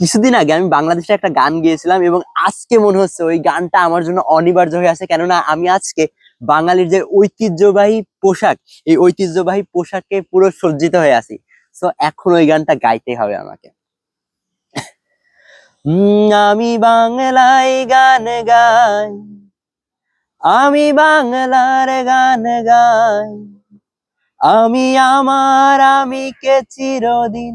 কিছুদিন আগে আমি বাংলাদেশে একটা গান গিয়েছিলাম এবং আজকে মনে হচ্ছে ওই গানটা আমার জন্য অনিবার্য হয়ে আছে। কেননা আমি আজকে বাঙালির যে ঐতিহ্যবাহী পোশাক, এই ঐতিহ্যবাহী পোশাকে পুরো সজ্জিত হয়ে আছি। তো এখন ওই গানটা গাইতে হবে আমাকে। আমি বাংলায় গান গাই, আমি বাংলার গান গাই, আমি আমার আমি কে চিরদিন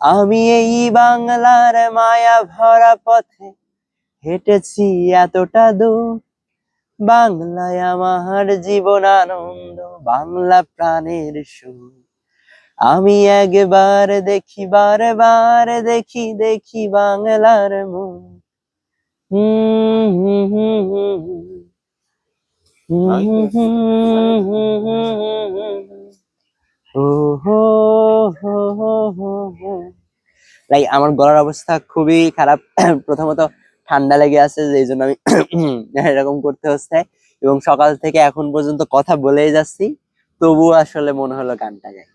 আমি এই বাংলার মায়া ভরা পথে হেঁটেছি এতটা দূর বাংলায় আমার জীবন আনন্দ বাংলা প্রাণের সুর আমি একবার দেখি বারে বারে দেখি দেখি বাংলার মুখ হুম। হুম হুম হুম হুম হুম লাইক আমার গলার অবস্থা খুবই খারাপ। প্রথমত ঠান্ডা লেগে আছে এই জন্য আমি এরকম করতে হচ্ছে। এবং সকাল থেকে এখন পর্যন্ত কথা বলেই যাচ্ছি। তবুও আসলে মনে হলো গানটা গাই